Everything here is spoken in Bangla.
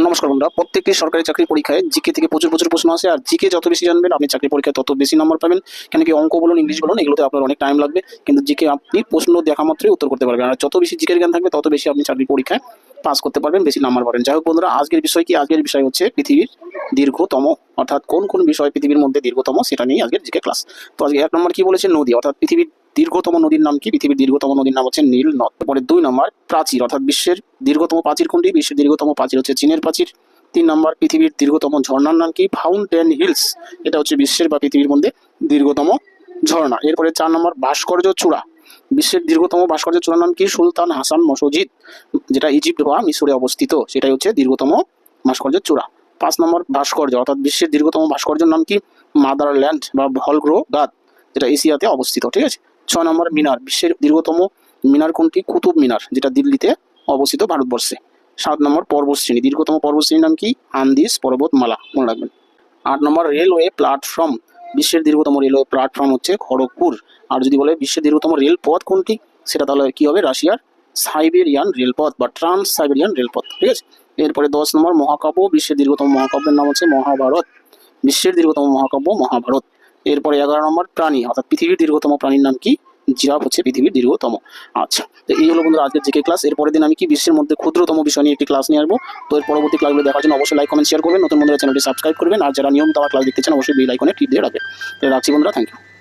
নমস্কার বন্ধুরা, প্রত্যেকটি সরকারি চাকরি পরীক্ষায় জিকে থেকে প্রচুর প্রচুর প্রশ্ন আসে, আর জিকে যত বেশি জানবেন, আপনি চাকরি পরীক্ষায় তত বেশি নম্বর পাবেন। কেন কি অঙ্ক বলুন, ইংলিশ বলুন, এগুলোতে আপনার অনেক টাইম লাগবে, কিন্তু জিকে আপনি প্রশ্ন দেখা মাত্রই উত্তর করতে পারবেন। আর যত বেশি জিকের জ্ঞান থাকবে, তত বেশি আপনি চাকরি পরীক্ষায় পাস করতে পারবেন, বেশি নাম্বার পাবেন। যাই হোক বন্ধুরা, আজকের বিষয় কি? আজকের বিষয় হচ্ছে পৃথিবীর দীর্ঘতম, অর্থাৎ কোন কোন বিষয় পৃথিবীর মধ্যে দীর্ঘতম, সেটা নিয়ে আজকের জিকে ক্লাস তো আজকে এক নম্বর কি বলেছে? নদী, অর্থাৎ পৃথিবীর দীর্ঘতম নদীর নাম কি? পৃথিবীর দীর্ঘতম নদীর নাম হচ্ছে নীল নদ। তারপরে দুই নম্বর, প্রাচীর, অর্থাৎ বিশ্বের দীর্ঘতম প্রাচীর কোনটি? বিশ্বের দীর্ঘতম প্রাচীর হচ্ছে চীনের প্রাচীর। তিন নম্বর, পৃথিবীর দীর্ঘতম ঝর্ণার নাম কি? ফাউন্টেন হিলস এটা হচ্ছে বিশ্বের বা পৃথিবীর মধ্যে দীর্ঘতম ঝর্ণা। এরপরে চার নম্বর, ভাস্কর্য চূড়া। বিশ্বের দীর্ঘতম ভাস্কর্য চূড়ার নাম কি? সুলতান হাসান মসজিদ, যেটা ইজিপ্ট বা মিশরে অবস্থিত। সেটাই হচ্ছে দীর্ঘতম ভাস্কর্য চূড়া। পাঁচ নম্বর, ভাস্কর্য, অর্থাৎ বিশ্বের দীর্ঘতম ভাস্কর্যের নাম কি? মাদারল্যান্ড বা ভলগ্রো গাদ যেটা এশিয়াতে অবস্থিত, ঠিক আছে? ছয় নম্বর মিনার, বিশ্বের দীর্ঘতম মিনার কোনটি? কুতুব মিনার, যেটা দিল্লিতে অবস্থিত ভারতবর্ষে। সাত নম্বর পর্বতশ্রেণী দীর্ঘতম পর্বতশ্রেণীর নাম কি? আন্দিস পর্বতমালা, মনে রাখবেন। আট নম্বর রেলওয়ে প্ল্যাটফর্ম, বিশ্বের দীর্ঘতম রেলওয়ে প্ল্যাটফর্ম হচ্ছে খড়গপুর। আর যদি বলে বিশ্বের দীর্ঘতম রেলপথ কোনটি? সেটা তাহলে কি হবে? রাশিয়ার সাইবেরিয়ান রেলপথ বা ট্রান্স সাইবেরিয়ান রেলপথ, ঠিক আছে? এরপরে দশ নম্বর মহাকাব্য, বিশ্বের দীর্ঘতম মহাকাব্যের নাম হচ্ছে মহাভারত। বিশ্বের দীর্ঘতম মহাকাব্য, মহাভারত। এরপরে এগারো নম্বর প্রাণী, অর্থাৎ পৃথিবীর দীর্ঘতম প্রাণীর নাম কি? জিরাফ হচ্ছে পৃথিবীর দীর্ঘতম। আচ্ছা তো এই হলো বন্ধুরা আজকের জিকে ক্লাস। এর পরের দিন আমি কি বিশ্বের মধ্যে ক্ষুদ্রতম বিষয় নিয়ে একটি ক্লাস নিয়ে আসব। তো এর পরবর্তী ক্লাসগুলো দেখার জন্য অবশ্যই লাইক কমেন্ট শেয়ার করবেন। নতুন বন্ধুরা চ্যানেলটি সাবস্ক্রাইব করবেন। আর যারা নিয়মিত আমার ক্লাস দেখতে চান, অবশ্যই বেল আইকনে টিপ দিয়ে রাখবেন। তো রাখছি বন্ধুরা থ্যাংক ইউ